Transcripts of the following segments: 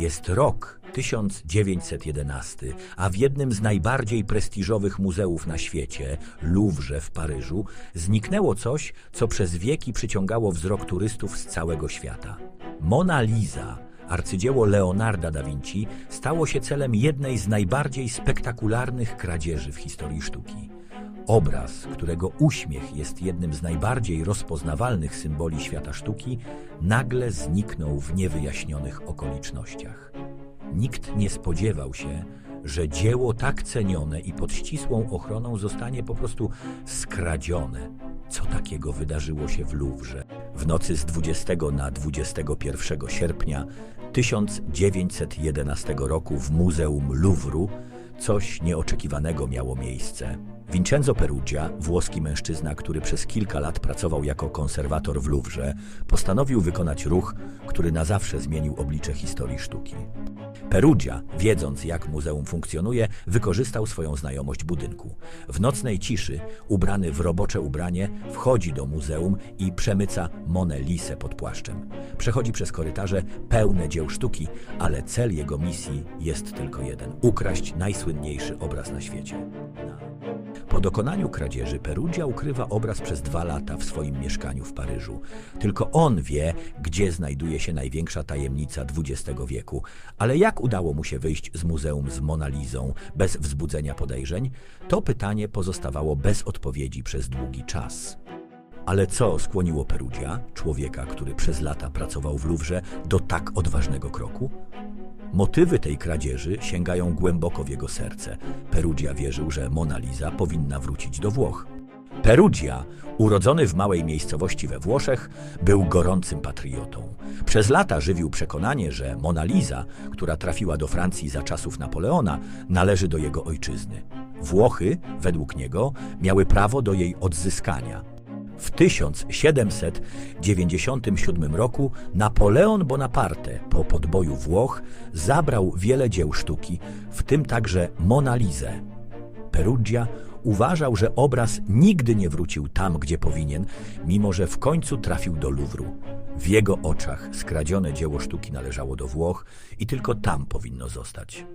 Jest rok 1911, a w jednym z najbardziej prestiżowych muzeów na świecie, Louvre w Paryżu, zniknęło coś, co przez wieki przyciągało wzrok turystów z całego świata. Mona Lisa, arcydzieło Leonarda da Vinci, stało się celem jednej z najbardziej spektakularnych kradzieży w historii sztuki. Obraz, którego uśmiech jest jednym z najbardziej rozpoznawalnych symboli świata sztuki, nagle zniknął w niewyjaśnionych okolicznościach. Nikt nie spodziewał się, że dzieło tak cenione i pod ścisłą ochroną zostanie po prostu skradzione. Co takiego wydarzyło się w Louvre? W nocy z 20 na 21 sierpnia 1911 roku w Muzeum Louvru coś nieoczekiwanego miało miejsce. Vincenzo Perugia, włoski mężczyzna, który przez kilka lat pracował jako konserwator w Louvre, postanowił wykonać ruch, który na zawsze zmienił oblicze historii sztuki. Perugia, wiedząc jak muzeum funkcjonuje, wykorzystał swoją znajomość budynku. W nocnej ciszy, ubrany w robocze ubranie, wchodzi do muzeum i przemyca Monę Lisę pod płaszczem. Przechodzi przez korytarze pełne dzieł sztuki, ale cel jego misji jest tylko jeden – ukraść najsłynniejszy obraz na świecie. Po dokonaniu kradzieży Perugia ukrywa obraz przez dwa lata w swoim mieszkaniu w Paryżu. Tylko on wie, gdzie znajduje się największa tajemnica XX wieku. Ale jak udało mu się wyjść z muzeum z Monalizą bez wzbudzenia podejrzeń? To pytanie pozostawało bez odpowiedzi przez długi czas. Ale co skłoniło Perugia, człowieka, który przez lata pracował w Louvre, do tak odważnego kroku? Motywy tej kradzieży sięgają głęboko w jego serce. Perugia wierzył, że Mona Lisa powinna wrócić do Włoch. Perugia, urodzony w małej miejscowości we Włoszech, był gorącym patriotą. Przez lata żywił przekonanie, że Mona Lisa, która trafiła do Francji za czasów Napoleona, należy do jego ojczyzny. Włochy, według niego, miały prawo do jej odzyskania. W 1797 roku Napoleon Bonaparte po podboju Włoch zabrał wiele dzieł sztuki, w tym także Mona Lisę. Perugia uważał, że obraz nigdy nie wrócił tam, gdzie powinien, mimo że w końcu trafił do Luwru. W jego oczach skradzione dzieło sztuki należało do Włoch i tylko tam powinno zostać.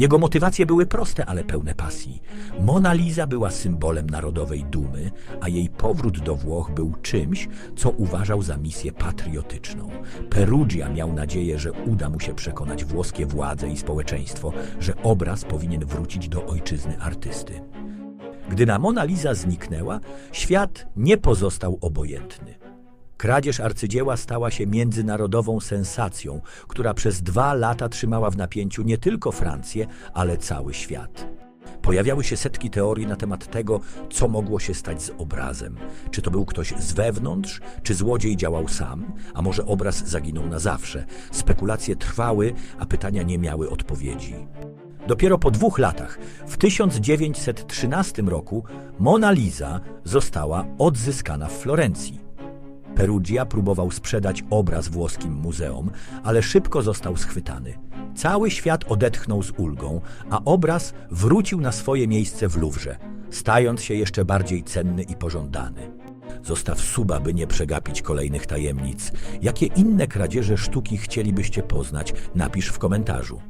Jego motywacje były proste, ale pełne pasji. Mona Lisa była symbolem narodowej dumy, a jej powrót do Włoch był czymś, co uważał za misję patriotyczną. Perugia miał nadzieję, że uda mu się przekonać włoskie władze i społeczeństwo, że obraz powinien wrócić do ojczyzny artysty. Gdy na Mona Lisa zniknęła, świat nie pozostał obojętny. Kradzież arcydzieła stała się międzynarodową sensacją, która przez dwa lata trzymała w napięciu nie tylko Francję, ale cały świat. Pojawiały się setki teorii na temat tego, co mogło się stać z obrazem. Czy to był ktoś z wewnątrz, czy złodziej działał sam, a może obraz zaginął na zawsze. Spekulacje trwały, a pytania nie miały odpowiedzi. Dopiero po dwóch latach, w 1913 roku, Mona Lisa została odzyskana w Florencji. Perugia próbował sprzedać obraz włoskim muzeum, ale szybko został schwytany. Cały świat odetchnął z ulgą, a obraz wrócił na swoje miejsce w Luwrze, stając się jeszcze bardziej cenny i pożądany. Zostaw suba, by nie przegapić kolejnych tajemnic. Jakie inne kradzieże sztuki chcielibyście poznać? Napisz w komentarzu.